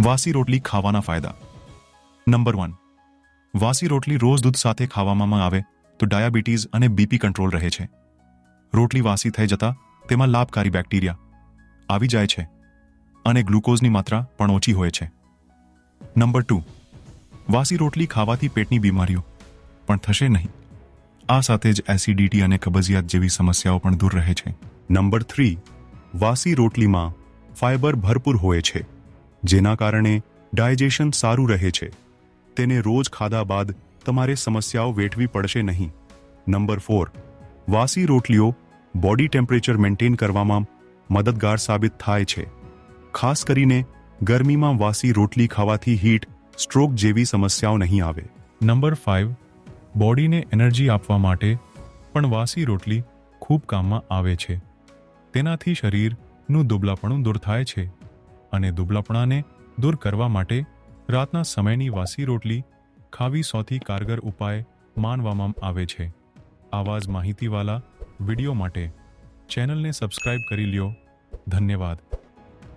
વાસી રોટલી ખાવાના ફાયદા. નંબર વન વાસી રોટલી રોજ દૂધ સાથે ખાવામાં આવે તો ડાયાબિટીઝ અને બીપી કંટ્રોલ રહે છે. રોટલી વાસી થઈ જતા તેમાં લાભકારી બેક્ટેરિયા આવી જાય છે અને ગ્લુકોઝની માત્રા પણ ઓછી હોય છે. નંબર ટુ વાસી રોટલી ખાવાથી પેટની બીમારીઓ પણ થશે નહીં. આ સાથે જ એસિડિટી અને કબજિયાત જેવી સમસ્યાઓ પણ દૂર રહે છે. નંબર થ્રી વાસી રોટલીમાં ફાઇબર ભરપૂર હોય છે. જેના કારણે ડાયજેશન સારું રહે છે. તેને રોજ ખાધા બાદ તમારે સમસ્યાઓ વેઠવી પડશે નહીં. નંબર ફોર, વાસી રોટલીઓ બોડી ટેમ્પરેચર મેન્ટેન કરવામાં મદદગાર સાબિત થાય છે. ખાસ કરીને ગરમીમાં વાસી રોટલી ખાવાથી હીટ, સ્ટ્રોક જેવી સમસ્યાઓ નહીં આવે. નંબર ફાઇવ બોડીને એનર્જી આપવા માટે પણ વાસી રોટલી ખૂબ કામમાં આવે છે. તેનાથી શરીરનું દુબળાપણું દૂર થાય છે. અને દુબળાપણાને દૂર કરવા માટે રાતના સમયની વાસી રોટલી ખાવી સૌથી કારગર ઉપાય માનવામાં આવે છે. આવા જ માહિતીવાલા વીડિયો માટે ચેનલને સબસ્ક્રાઇબ કરી લ્યો. ધન્યવાદ.